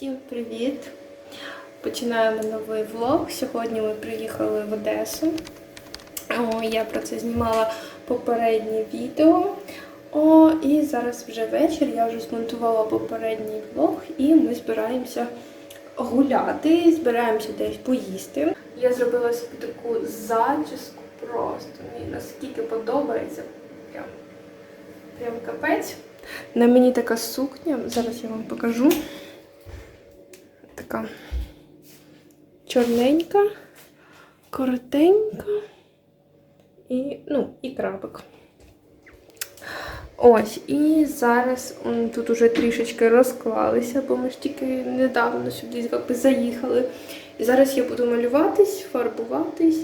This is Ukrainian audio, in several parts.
Всім привіт! Починаємо новий влог. Сьогодні ми приїхали в Одесу. Я про це знімала попереднє відео. О, і зараз вже вечір. Я вже змонтувала попередній влог, і ми збираємося гуляти, збираємося десь поїсти. Я зробила собі таку зачіску просто. Мені наскільки подобається. Прям, прям капець. На мені така сукня, зараз я вам покажу. Така чорненька, коротенька і, ну, і крабик. Ось, і зараз тут уже трішечки розклалися, бо ми ж тільки недавно сюди якби заїхали. І зараз я буду малюватись, фарбуватись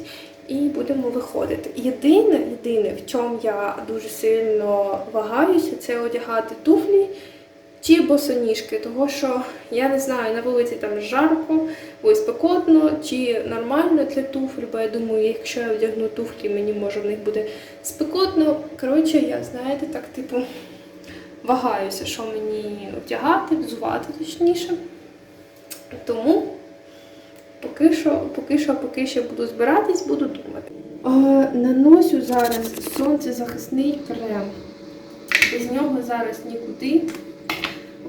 і будемо виходити. Єдине, єдине, в чому я дуже сильно вагаюся, це одягати туфлі чи босоніжки, того що я не знаю, на вулиці там жарко, ось спекотно, чи нормально для туфль, бо я думаю, якщо я вдягну туфлі, мені може в них буде спекотно. Коротше, я, знаєте, так, типу, вагаюся, що мені вдягати, взувати точніше. Тому поки що, поки що, поки що буду збиратись, буду думати. А, наношу зараз сонцезахисний крем. Без нього зараз нікуди.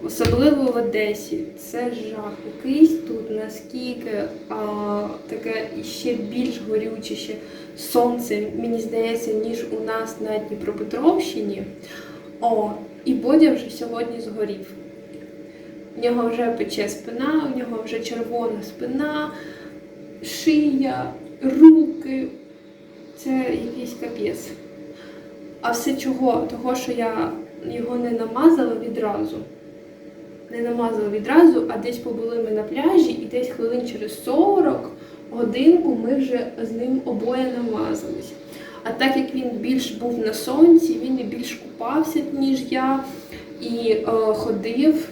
Особливо в Одесі. Це жах. Якийсь тут наскільки а, таке ще більш горючіше сонце, мені здається, ніж у нас на Дніпропетровщині. О, і Бодя вже сьогодні згорів. В нього вже пече спина, у нього вже червона спина, шия, руки. Це якийсь капець. А все чого? Того, що я його не намазала відразу. Не намазала відразу, а десь побули ми на пляжі, і десь хвилин через 40 годинку ми вже з ним обоє намазались. А так як він більш був на сонці, він і більш купався, ніж я, і е, ходив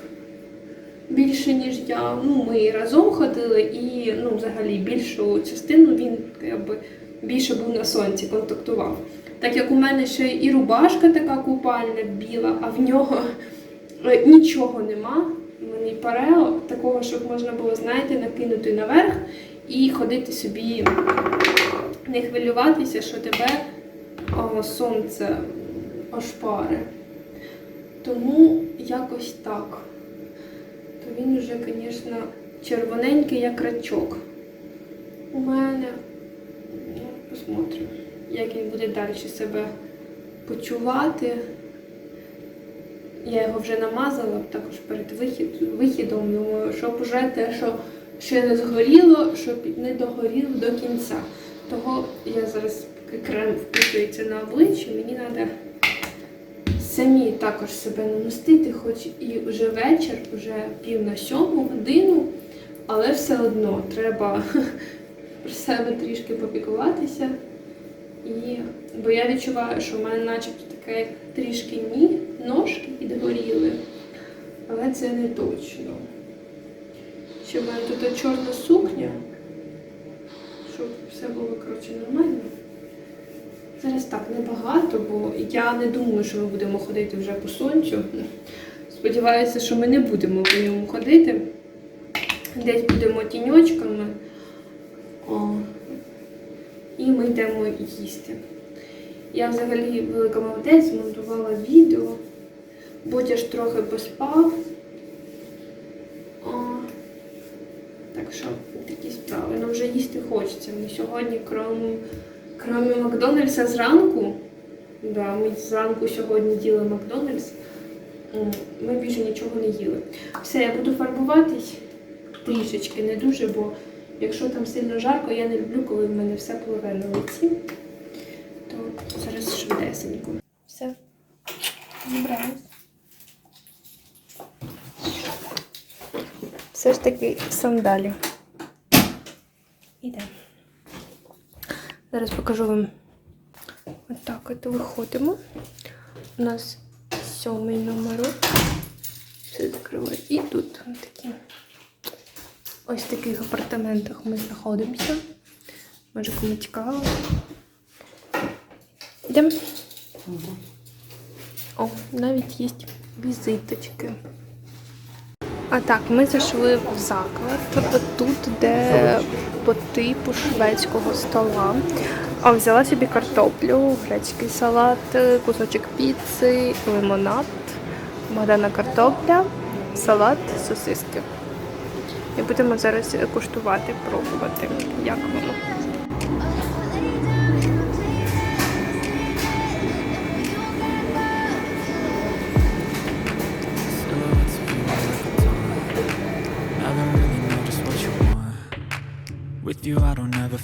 більше, ніж я. Ну, ми разом ходили, і ну, взагалі більшу частину він якби, більше був на сонці, контактував. Так як у мене ще і рубашка така купальна біла, а в нього нічого нема. Мені парео такого, щоб можна було, знаєте, накинути наверх і ходити собі, не хвилюватися, що тебе о, сонце ошпаре. Тому якось так. То він вже, звісно, червоненький, як рачок. У мене. Ну, посмотрим, як він буде далі себе почувати. Я його вже намазала також перед вихід, вихідом, думаю, щоб вже те, що ще не згоріло, щоб не догоріло до кінця. Того я зараз крем впитується на обличчя, мені треба самі також себе намастити, хоч і вже вечір, вже пів на сьому годину, але все одно треба про себе трішки попікуватися. І, бо я відчуваю, що в мене начебто таке трішки ні, ножки підгоріли, але це не точно. Ще в мене тут чорна сукня, щоб все було коротше, нормально. Зараз так небагато, бо я не думаю, що ми будемо ходити вже по сонцю. Сподіваюся, що ми не будемо по ньому ходити. Десь будемо тіньочками. О, і ми йдемо їсти. Я взагалі велика молодець, змонтувала відео. Бодя ж трохи поспав. Так що такі справи. Ну вже їсти хочеться. Ми сьогодні, крім, крім Макдональдса зранку, да, ми зранку сьогодні їли Макдональдс, ми більше нічого не їли. Все, я буду фарбуватись трішечки, не дуже, бо якщо там сильно жарко, я не люблю, коли в мене все пливе на лиці. То. Все, зібралась. Все ж таки сандалі. Іде. Зараз покажу вам. Отак от виходимо. У нас сьомий номер. Все закриваю. І тут такі. Ось в таких апартаментах ми знаходимося. Може, кому цікаво. Йдемо. О, навіть є візиточки. А так, ми зайшли в заклад, тобто тут, де по типу шведського стола. А взяла собі картоплю, грецький салат, кусочок піци, лимонад, Богдана картопля, салат, сосиски. І будемо зараз куштувати, пробувати, як воно.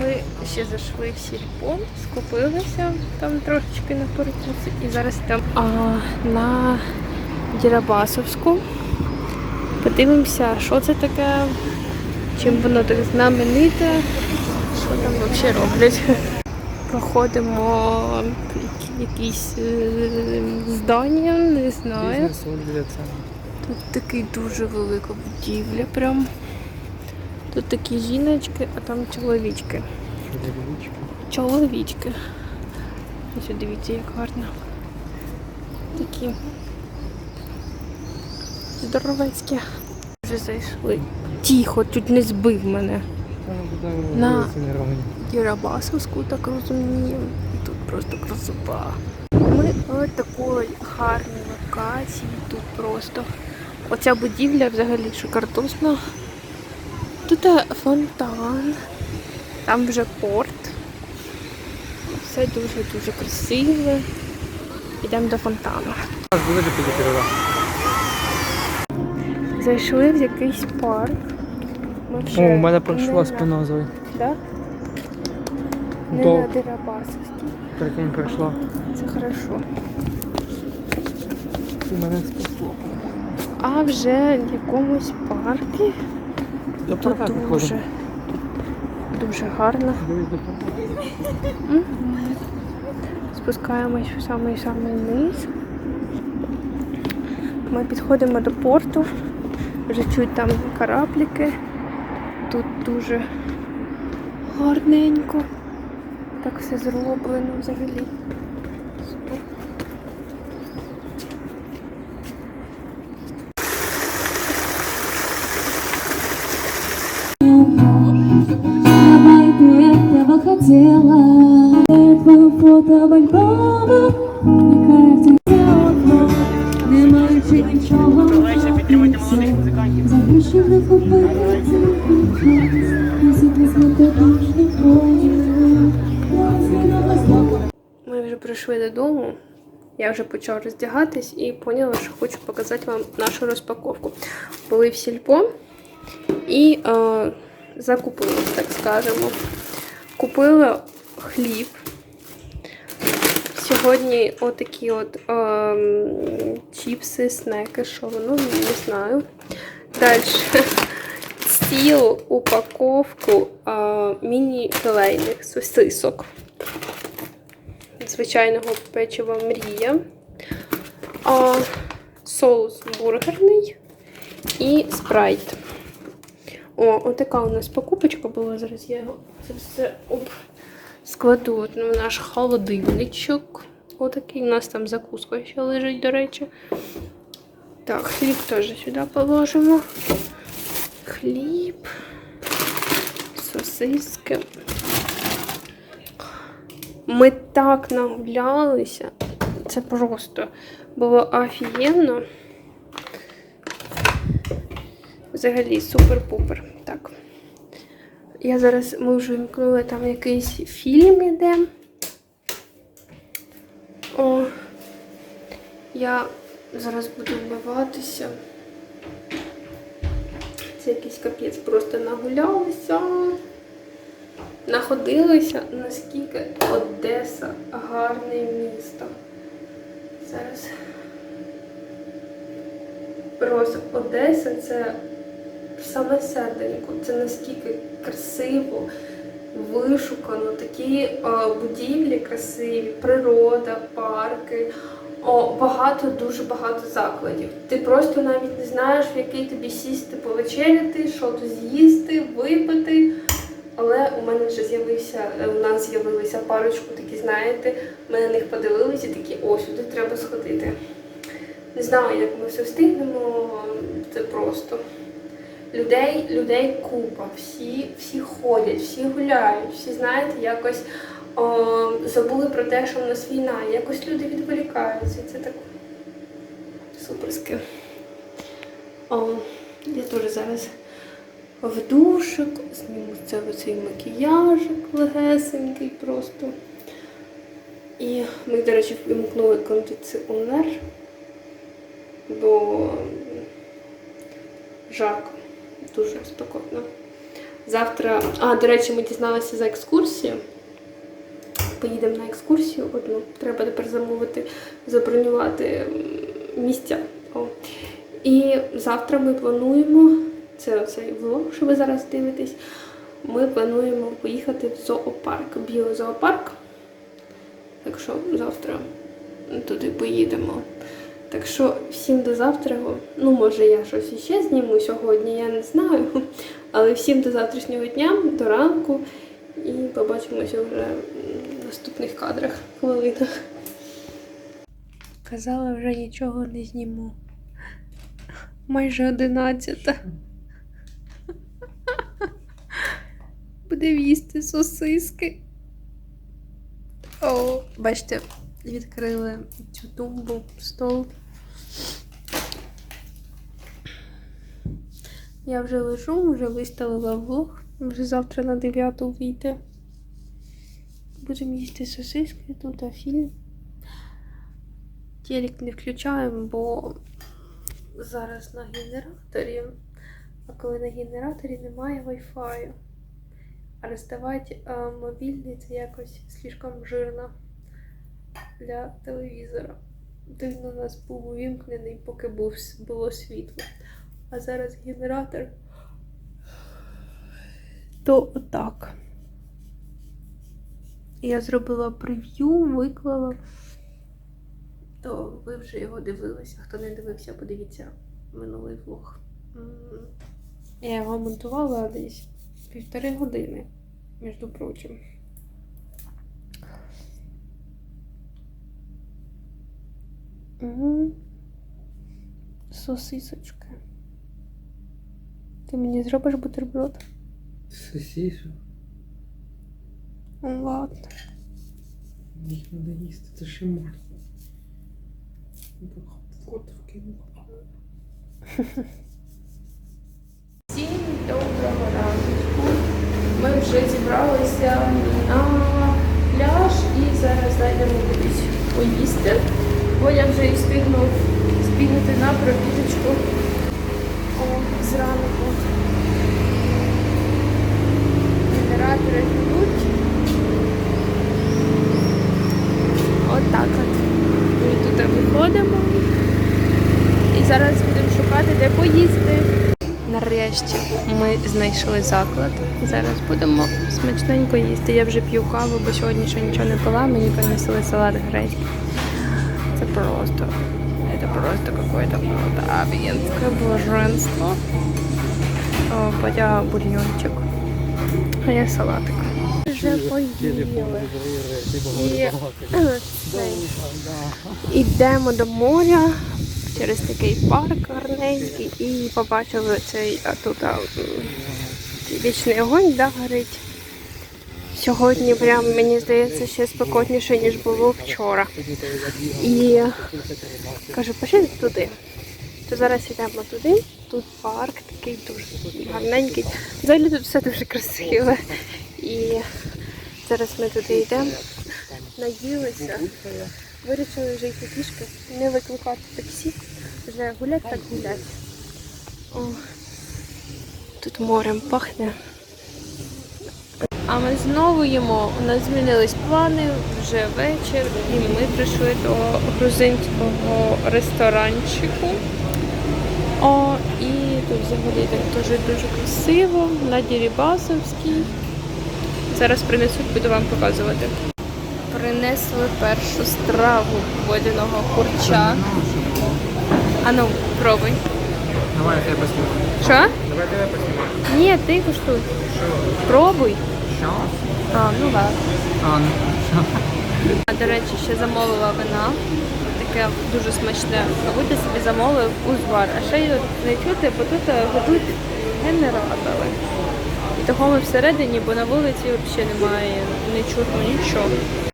Ми ще зайшли в сільпо, скупилися там трошечки на перекуси і зараз йдемо а, на Дірабасовську. Подивимося, що це таке, чим воно так знамените, що там взагалі роблять. Проходимо якісь е, здання, не знаю. Тут такий дуже велика будівля прям. Тут такі жіночки, а там чоловічки. Чоловічки. Ось дивіться, як гарно. Такі здоровецькі. Вже зайшли. Тихо, чуть не збив мене. На Дірабасовську, так розумію. Тут просто красота. Ми ось такої гарної локації. Тут просто. Оця будівля взагалі шикардосна. Тут е, фонтан, там вже порт. Все дуже-дуже красиве. Йдемо до фонтану. Зайшли в якийсь парк. Ми вже О, у мене не пройшла на- спина Зої. Да? Не То- на Дерабасовській. Прикинь, пройшла. Це хорошо. У мене спасло. А вже в якомусь парку. Я Тут дуже, дуже гарно. Спускаємось в самий-самий низ. Ми підходимо до порту. Вже чуть там корабліки. Тут дуже гарненько. Так все зроблено взагалі. Я вже почала роздягатись і поняла, що хочу показати вам нашу розпаковку. Були в сільпо і е, закупили, так скажемо. Купила хліб. Сьогодні отакі от е, чіпси, снеки, що воно, не знаю. Далі стіл, упаковку е, міні-філейних сосисок звичайного печива мрія, а, соус бургерний і спрайт. О, отака у нас покупочка була. Зараз я його це все оп, складу от в наш холодильничок. Отакий. У нас там закуска ще лежить, до речі. Так, хліб теж сюди положимо. Хліб, сосиски. Ми так нагулялися. Це просто було офігенно. Взагалі супер-пупер. Так. Я зараз ми вже вимкнули там якийсь фільм іде. О, я зараз буду вмиватися. Це якийсь капець, просто нагулялися. Находилися, наскільки Одеса гарне місто. Зараз Просто Одеса це саме серденько. Це наскільки красиво, вишукано, такі е, будівлі красиві, природа, парки. О, багато, дуже багато закладів. Ти просто навіть не знаєш, в який тобі сісти повечеряти, що тут з'їсти, випити. Але у мене вже з'явився, е, у нас з'явилися парочку, такі, знаєте, ми на них подивилися і такі, о, сюди треба сходити. Не знаю, як ми все встигнемо, це просто. Людей, людей купа, всі, всі ходять, всі гуляють, всі, знаєте, якось о, забули про те, що в нас війна. Якось люди відволікаються. Це так суперське. О, я теж зараз в душик, зніму це оцей макіяжик легесенький просто. І ми, до речі, вимкнули кондиціонер, бо жарко, дуже спекотно. Завтра, а, до речі, ми дізналися за екскурсію. Поїдемо на екскурсію одну. Треба тепер замовити, забронювати місця. О. І завтра ми плануємо, це цей влог, що ви зараз дивитесь. Ми плануємо поїхати в зоопарк, біозоопарк. Так що завтра туди поїдемо. Так що всім до завтра. Ну, може, я щось іще зніму сьогодні, я не знаю. Але всім до завтрашнього дня, до ранку. І побачимося вже в наступних кадрах, хвилинах. Казала, вже нічого не зніму. Майже одинадцята. Буде їсти сосиски. О, бачите, відкрили цю тумбу, стол. Я вже лежу, вже виставила влог. Вже завтра на 9 вийде. Будемо їсти сосиски, тут а фільм. Телек не включаємо, бо зараз на генераторі. А коли на генераторі немає Wi-Fi. А розставати мобільний це якось слишком жирно для телевізора. Він у нас був увімкнений, поки було світло. А зараз генератор. То отак. Я зробила прев'ю, виклала. То ви вже його дивилися. Хто не дивився, подивіться минулий влог. Я його монтувала десь півтори години, між прочим. Угу. Сосисочки. Ти мені зробиш бутерброд? Сосішу. Ну, Ладно. Їх треба їсти, це ще можна. Ну, так, От вкинула. Всім доброго ранку. Ми вже зібралися на пляж і зараз зайдемо кудись поїсти. Бо я вже і встигну збігати на пробіжечку зранку. Генератори йдуть. Отак от. Ми тут виходимо. І зараз будемо шукати, де поїсти. Нарешті ми знайшли заклад. Зараз будемо смачненько їсти. Я вже п'ю каву, бо сьогодні ще нічого не пила. Мені принесли салат грецький. Це просто, це просто какое-то офігенське блаженство. Батя бульйончик. А я салатик. Вже поїли. І Йдемо до моря через такий парк гарненький і побачили цей тут вічний огонь да, горить. Сьогодні прям мені здається ще спекотніше, ніж було вчора. І кажу, пішли туди. То зараз йдемо туди. Тут парк такий дуже гарненький. Взагалі тут все дуже красиве. І зараз ми туди йдемо, наїлися. Вирішили вже йти пішки, не викликати таксі. Вже гулять так гулять. О, тут морем пахне. А ми знову їмо. У нас змінились плани, вже вечір, і ми прийшли до грузинського ресторанчику. О, і тут взагалі так теж дуже красиво. На Дірібасовській. Зараз принесуть, буду вам показувати. Принесли першу страву водяного курча. Ану, пробуй. Давай я тебе поснімаю. Що? Давай тебе поснімаю. Ні, ти куштуй. Пробуй. Що? А, ну ладно. А, ну, що? А, До речі, ще замовила вина. Таке дуже смачне. Я собі замовив узвар. А ще й не чути, бо тут е, ведуть генератори. І того ми всередині, бо на вулиці взагалі немає не чутно нічого.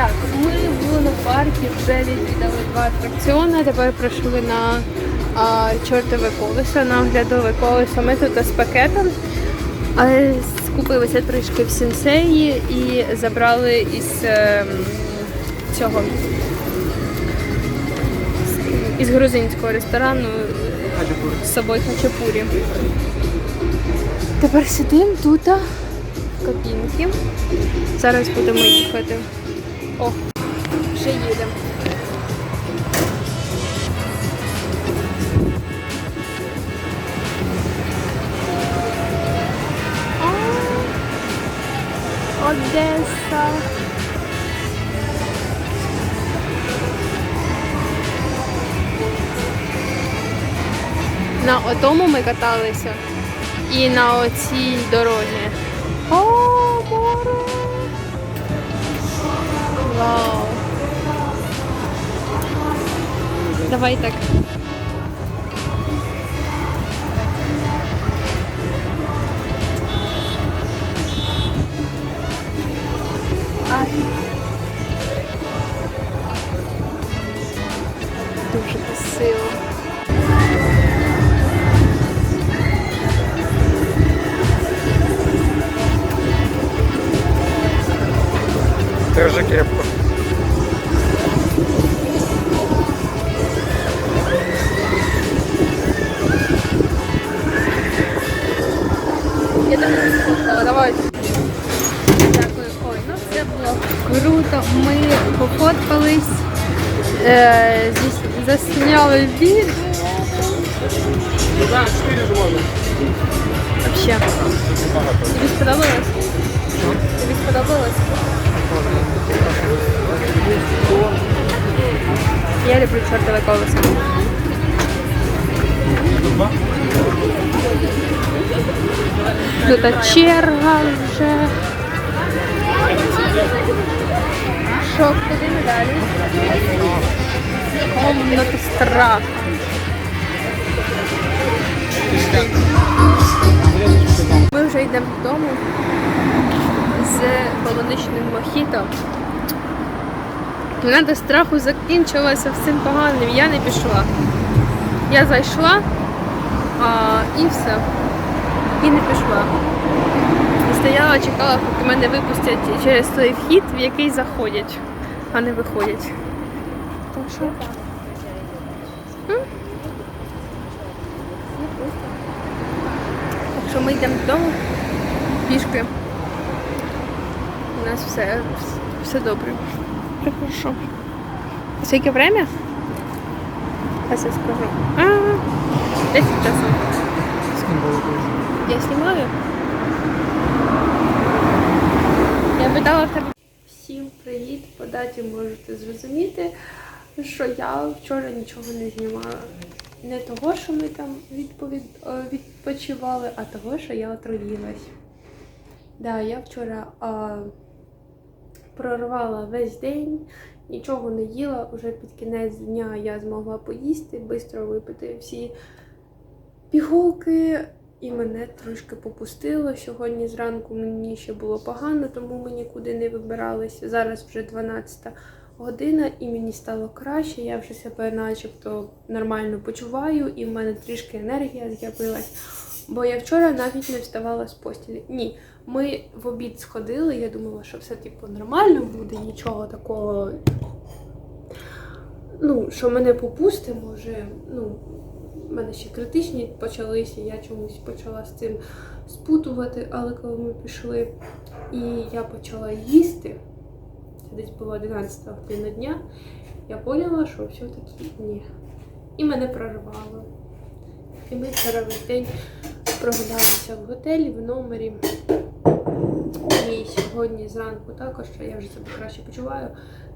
Так, ми в лунопаркі вже відвідали два атракціони. Тепер прийшли на а, чортове колесо, на оглядове колесо. Ми тут з пакетом. Але скупилися трішки в сенсеї і забрали із ем, цього із грузинського ресторану з собою хачапурі. Тепер сидимо тут а, в кабінці. Зараз будемо їхати. О, вже їдемо. Одеса. На отому ми каталися і на оцій дорозі. О, Вау! Давай так. Я люблю чортове колесо. Тут черга вже. Що, куди ми далі? Комната страха. Ми вже йдемо додому з полуничним мохіто. Вона до страху закінчилася всім поганим. Я не пішла. Я зайшла а, і все. І не пішла. Стояла, чекала, поки мене випустять через той вхід, в який заходять, а не виходять. Так що. Так що ми йдемо додому пішки. У нас все, все добре. Хорошо. Скільки время? Зараз я скажу. А, 10 часов. Скинь голову. Я знімаю. Я питала в тебе. Всім привіт! По даті можете зрозуміти, що я вчора нічого не знімала. Не того, що ми там відповід... е, відпочивали, а того, що я отруїлась. Да, я вчора а, прорвала весь день, нічого не їла. Уже під кінець дня я змогла поїсти, швидко випити всі пігулки, і мене трошки попустило. Сьогодні зранку мені ще було погано, тому ми нікуди не вибиралися. Зараз вже 12 година, і мені стало краще. Я вже себе начебто нормально почуваю, і в мене трішки енергія з'явилась. Бо я вчора навіть не вставала з постілі. Ні, ми в обід сходили. Я думала, що все типу нормально буде, нічого такого. Ну, що мене попусти, може, ну, в мене ще критичні почалися, я чомусь почала з цим спутувати, але коли ми пішли і я почала їсти, це десь була 11 година дня, я поняла, що все-таки ні. і мене прорвало. І ми вчора весь день прогулялися в готелі, в номері. І сьогодні зранку також, я вже себе краще почуваю,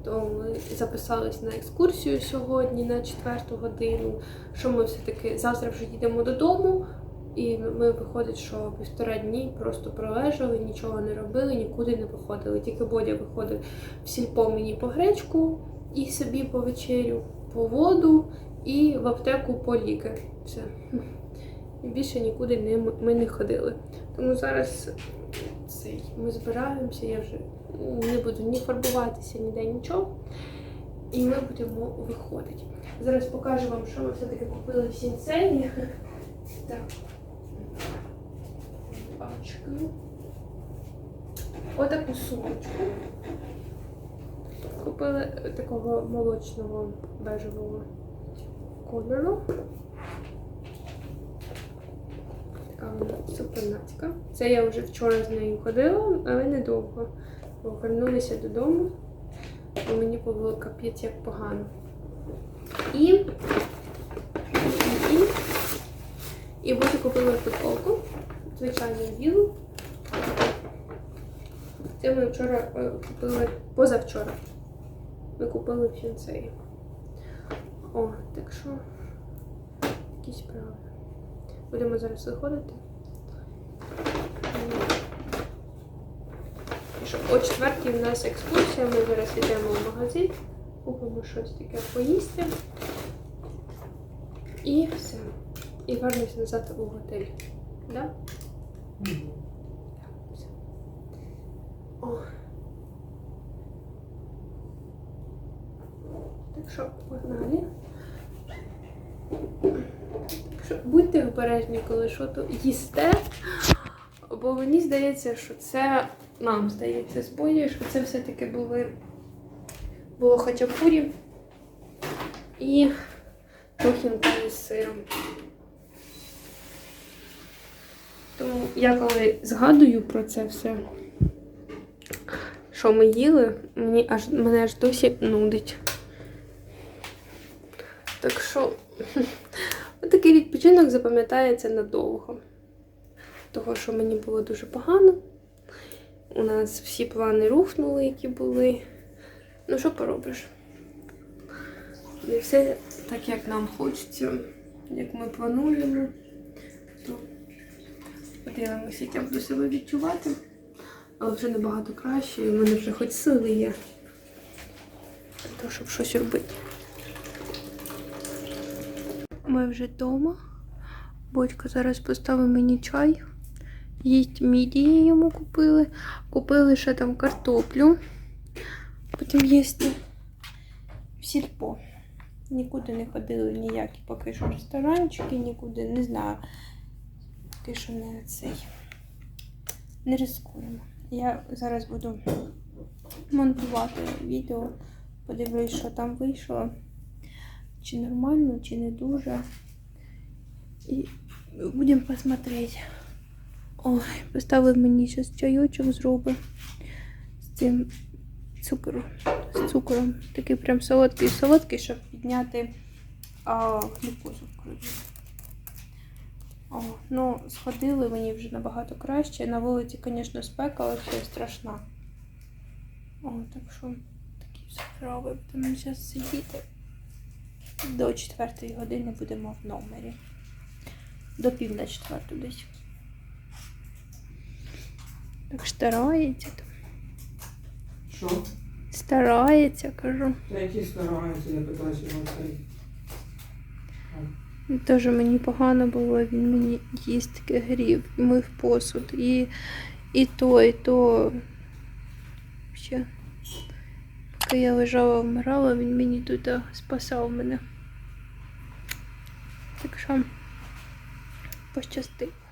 то ми записались на екскурсію сьогодні на четверту годину. Що ми все-таки завтра вже їдемо додому, і ми виходить, що півтора дні просто пролежали, нічого не робили, нікуди не виходили. Тільки Бодя виходив в сільпо мені по гречку і собі по вечерю, по воду і в аптеку по ліки. Все. І більше нікуди не, ми не ходили. Тому зараз цей, ми збираємося, я вже не буду ні фарбуватися, ніде нічого. І ми будемо виходити. Зараз покажу вам, що ми все-таки купили в сінцені. Так. Пачку. Отаку сумочку. Купили такого молочного бежевого кольору. Така вона супернацька. Це я вже вчора з нею ходила, але недовго. Бо вернулися додому, бо мені було капець як погано. І, і, і, і буду купила футболку, звичайну білу. Це ми вчора е, купили позавчора. Ми купили фінцеї. О, так що такі справи. Будемо зараз виходити. О четвертій в нас екскурсія, ми зараз йдемо в магазин, купимо щось таке поїсти. І все. І вернемося назад у готель. Да? Все. О. Так що, погнали. Що будьте обережні, коли що то їсте. Бо мені здається, що це нам здається з що це все-таки були було хачапурі і тухінка із сиром. Тому я коли згадую про це все, що ми їли, мені аж мене аж досі нудить. Так що такий відпочинок запам'ятається надовго. Того, що мені було дуже погано. У нас всі плани рухнули, які були. Ну, що поробиш? Не все так, як нам хочеться, як ми плануємо. То подивимося, як я себе відчувати. Але вже набагато краще, і в мене вже хоч сили є. Того, щоб щось робити. Ми вже вдома. Бодька зараз поставив мені чай. Їсть мідії йому купили. Купили ще там картоплю. Потім їсти в сільпо. Нікуди не ходили ніякі поки що ресторанчики, нікуди, не знаю. Поки що не цей. Не рискуємо. Я зараз буду монтувати відео, подивлюсь, що там вийшло. Чи нормально, чи не дуже. І будемо посмотреть. Ой, поставив мені зараз чайочок зробить з цим цукром. З цукром. Такий прям солодкий солодкий, щоб підняти а, глюкозу в крові. О, ну, сходили мені вже набагато краще. На вулиці, звісно, спека, але все страшна. О, так що такі справи. Будемо зараз сидіти. До четвертої години будемо в номері. До пів на четверту десь. Так старається там. Що? Старається, кажу. Та які стараються, я питаюся на цей. Теж мені погано було, він мені їстки грів, мив посуд. І, і то, і то. Ще. Поки я лежала, вмирала, він мені тут спасав мене. Так що пощастить.